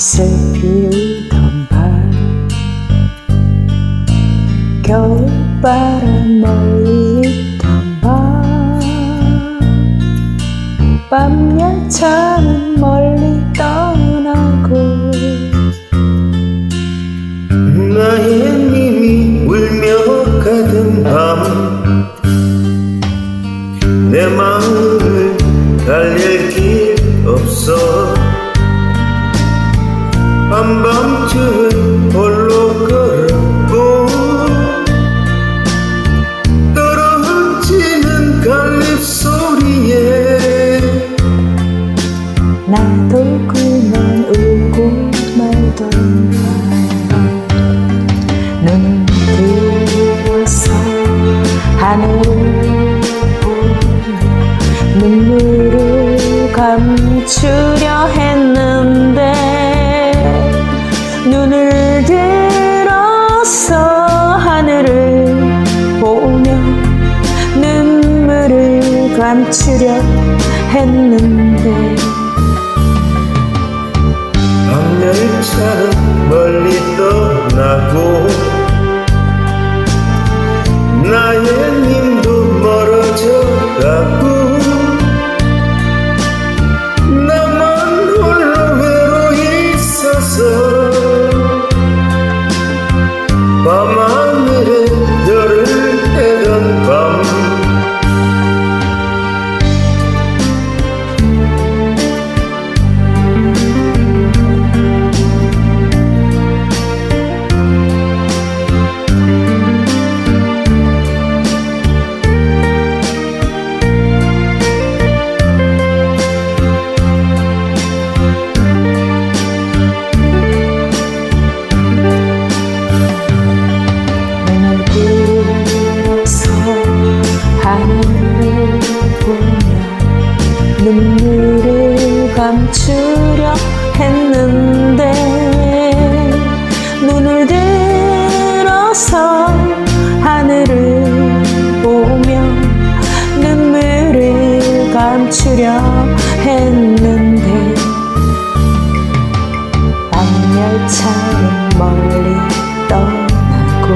새 피우던 밤 겨울바람 멀리 있던 밤밤 열차는 멀리 떠나고 나의 님이 울며 가던 밤 내 마음을 달랠 길 없어 한밤중을 홀로 걸었고 떨어지는 갈립소리에 나도 그만 울고 말던 눈을 들어서 하늘을 눈물을 감추려 했 감추려 했는데 감추려 했는데 눈을 들어서 하늘을 보며 눈물을 감추려 했는데 밤열차는 멀리 떠나고